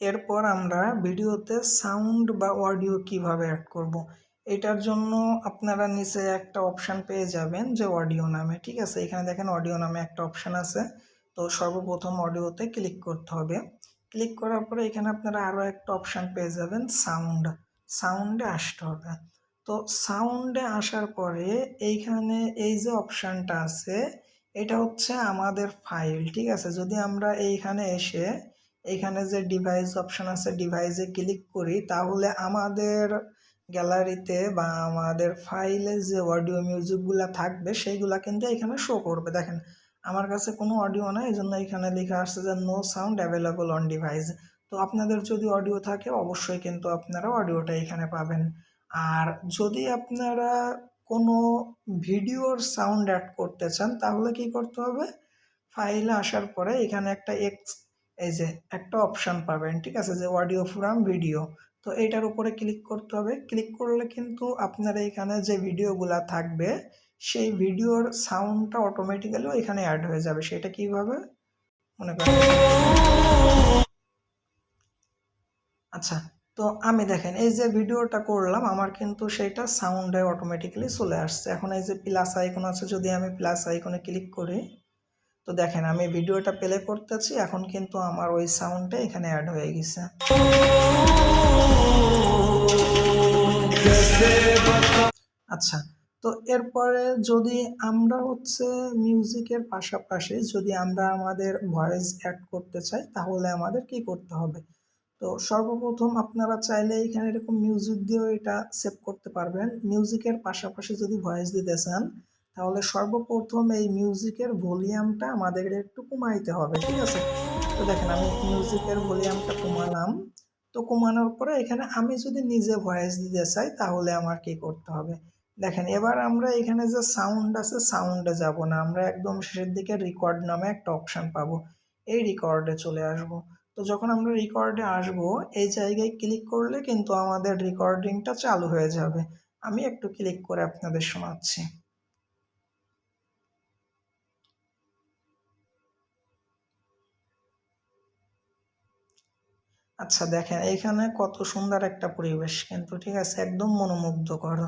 এরপর আমরা ভিডিওতে সাউন্ড বা অডিও কীভাবে অ্যাড করব। এটার জন্য আপনারা নিচে একটা অপশান পেয়ে যাবেন যে অডিও নামে, ঠিক আছে? এখানে দেখেন অডিও নামে একটা অপশান আছে। তো সর্বপ্রথম অডিওতে ক্লিক করতে হবে। ক্লিক করার পরে এখানে আপনারা আরও একটা অপশান পেয়ে যাবেন, সাউন্ড। সাউন্ডে আসতে হবে। তো সাউন্ডে আসার পরে এইখানে এই যে অপশানটা আছে, এটা হচ্ছে আমাদের ফাইল ঠিক আছে? যদি আমরা এইখানে এসে এইখানে যে ডিভাইস অপশান আছে ডিভাইসে ক্লিক করি, তাহলে আমাদের গ্যালারিতে বা আমাদের ফাইলে যে অডিও মিউজিকগুলো থাকবে, সেইগুলা কিন্তু এখানে শো করবে। দেখেন, আমার কাছে কোনো অডিও নাই এই জন্য এখানে লেখা আসছে যে no sound available on device তো আপনাদের যদি অডিও থাকে, অবশ্যই কিন্তু আপনারা অডিওটা এখানে পাবেন। আর যদি আপনারা কোনো ভিডিওর সাউন্ড অ্যাড করতে চান, তাহলে কি করতে হবে? ফাইলে আসার পরে এখানে একটা এক্স এই যে একটা অপশান পাবেন, ঠিক আছে? যে অডিও ফোরাম ভিডিও তো এইটার উপরে ক্লিক করতে হবে। ক্লিক করলে কিন্তু আপনার এখানে যে ভিডিওগুলা থাকবে, সেই ভিডিওর সাউন্ডটা অটোমেটিক্যালিও এখানে অ্যাড হয়ে যাবে। সেটা কীভাবে? মনে করেন আচ্ছা তো আমি দেখেন, এই যে ভিডিওটা করলাম, আমার কিন্তু সেটা সাউন্ডে অটোমেটিক্যালি চলে আসছে। এখন এই যে প্লাস আইকন আছে, যদি আমি প্লাস আইকনে ক্লিক করি তো দেখেন, আমি ভিডিওটা প্লে করতেছি, এখন কিন্তু আমার ওই সাউন্ডটা এখানে অ্যাড হয়ে গেছে। আচ্ছা তো এরপরে যদি আমরা হচ্ছে মিউজিকের পাশাপাশি যদি আমরা আমাদের ভয়েস অ্যাড করতে চাই, তাহলে আমাদের কি করতে হবে? তো সর্বপ্রথম আপনারা চাইলে এখানে এরকম মিউজিক দিয়েও এটা সেভ করতে পারবেন। মিউজিকের পাশাপাশি যদি ভয়েস দিতে চান তাহলে সর্বপ্রথম এই মিউজিকের ভলিউমটা আমাদের একটু কমাইতে হবে, ঠিক আছে? তো দেখেন, আমি মিউজিকের ভলিউমটা কমালাম। তো কমানোর পরে এখানে আমি যদি নিজে ভয়েস দিতে চাই, তাহলে আমার কি করতে হবে? দেখেন, এবার আমরা এখানে যে সাউন্ড আছে সাউন্ডে যাব না। আমরা একদম শেষের দিকে রেকর্ড নামে একটা অপশান পাবো। এই রেকর্ডে চলে আসব। তো যখন আমরা রেকর্ডে আসব, এই জায়গায় ক্লিক করলে কিন্তু আমাদের রেকর্ডিংটা চালু হয়ে যাবে। আমি একটু ক্লিক করে আপনাদের শোনাচ্ছি। আচ্ছা দেখেন, এইখানে কত সুন্দর একটা পরিবেশ কিন্তু, ঠিক আছে? একদম মনোমুগ্ধ মনোমুগ্ধকর।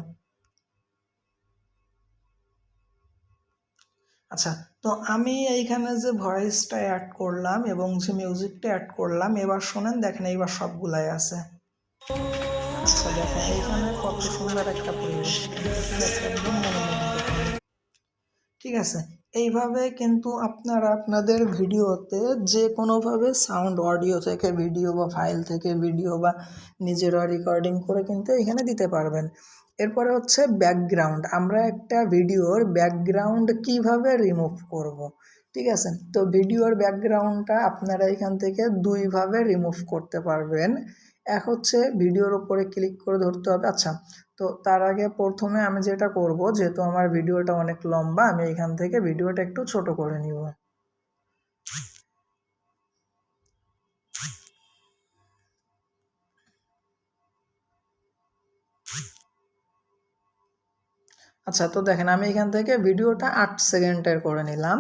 আচ্ছা তো আমি এইখানে যে ভয়েসটা অ্যাড করলাম এবং যে মিউজিকটা অ্যাড করলাম, এবার শোনেন, দেখেন এইবার সবগুলাই আছে। আচ্ছা দেখেন, এইখানে কত সুন্দর একটা পরিবেশ। ঠিক আছে এইভাবে কিন্তু আপনারা আপনাদের ভিডিওতে যে কোনোভাবে সাউন্ড অডিও থেকে ভিডিও বা ফাইল থেকে ভিডিও বা নিজেরা রেকর্ডিং করে কিন্তু এখানে দিতে পারবেন এরপরে হচ্ছে ব্যাকগ্রাউন্ড আমরা একটা ভিডিওর ব্যাকগ্রাউন্ড কীভাবে রিমুভ করব। ঠিক আছে তো ভিডিওর ব্যাকগ্রাউন্ডটা আপনারা এখান থেকে দুইভাবে রিমুভ করতে পারবেন এক হচ্ছে ভিডিওর উপরে ক্লিক করে ধরতে হবে। আচ্ছা তো তার আগে প্রথমে আমি যেটা করব, যেহেতু আমার ভিডিওটা অনেক লম্বা, আমি এখান থেকে ভিডিওটা একটু ছোট করে নিব। আচ্ছা তো দেখেন আমি এখান থেকে ভিডিওটা আট সেকেন্ডের করে নিলাম।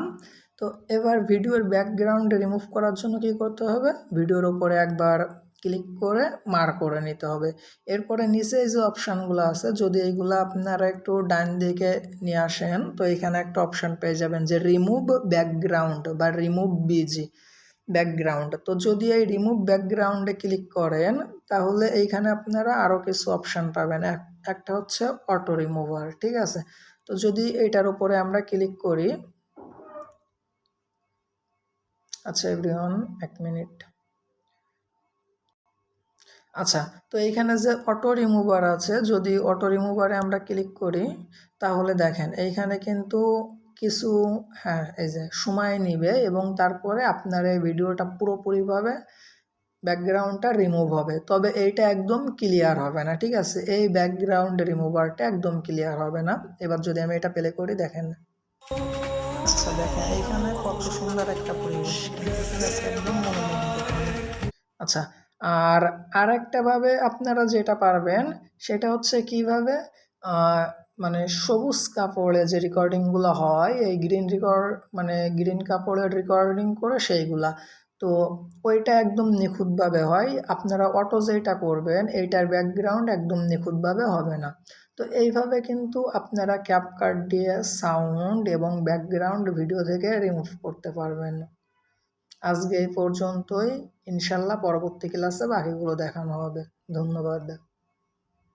তো এবার ভিডিওর ব্যাকগ্রাউন্ড রিমুভ করার জন্য কি করতে হবে? ভিডিওর ওপরে একবার ক্লিক করে মার করে নিতে হবে। এরপরে নিচে এই যে অপশানগুলো আছে, যদি এইগুলো আপনারা একটু ডান দিকে নিয়ে আসেন, তো এখানে একটা অপশান পেয়ে যাবেন যে রিমুভ ব্যাকগ্রাউন্ড বা রিমুভ বিজি ব্যাকগ্রাউন্ড তো যদি এই রিমুভ ব্যাকগ্রাউন্ডে ক্লিক করেন, তাহলে এইখানে আপনারা আরও কিছু অপশান পাবেন। একটা হচ্ছে অটো রিমুভার ঠিক আছে? তো যদি এটার উপরে আমরা ক্লিক করি আচ্ছা এভরিওয়ান এক মিনিট আচ্ছা তো এইখানে যে অটো রিমুভার আছে, যদি অটো রিমুভারে আমরা ক্লিক করি, তাহলে দেখেন, এইখানে কিন্তু কিছু হ্যাঁ এই যে সময় নিবে এবং তারপরে আপনার এই ভিডিওটা পুরোপুরিভাবে ব্যাকগ্রাউন্ডটা রিমুভ হবে। তবে এইটা একদম ক্লিয়ার হবে না, ঠিক আছে? এই ব্যাকগ্রাউন্ড রিমুভারটা একদম ক্লিয়ার হবে না। এবার যদি আমি এটা প্লে করি, দেখেন। আচ্ছা দেখেন, এইখানে কত সুন্দর একটা পরিবেশ আচ্ছা আর আরেকটাভাবে আপনারা যেটা পারবেন, সেটা হচ্ছে কীভাবে মানে সবুজ কাপড়ে যে রেকর্ডিংগুলো হয়, এই গ্রিন রেকর্ড মানে গ্রিন কাপড়ের রেকর্ডিং করে সেইগুলা। তো ওইটা একদম নিখুঁতভাবে হয়। আপনারা অটো যেটা করবেন, এইটার ব্যাকগ্রাউন্ড একদম নিখুঁতভাবে হবে না। তো এইভাবে কিন্তু আপনারা ক্যাপকাট দিয়ে সাউন্ড এবং ব্যাকগ্রাউন্ড ভিডিও থেকে রিমুভ করতে পারবেন। আজকে এই পর্যন্তই। ইনশাল্লাহ পরবর্তী ক্লাসে বাকিগুলো দেখানো হবে। ধন্যবাদ।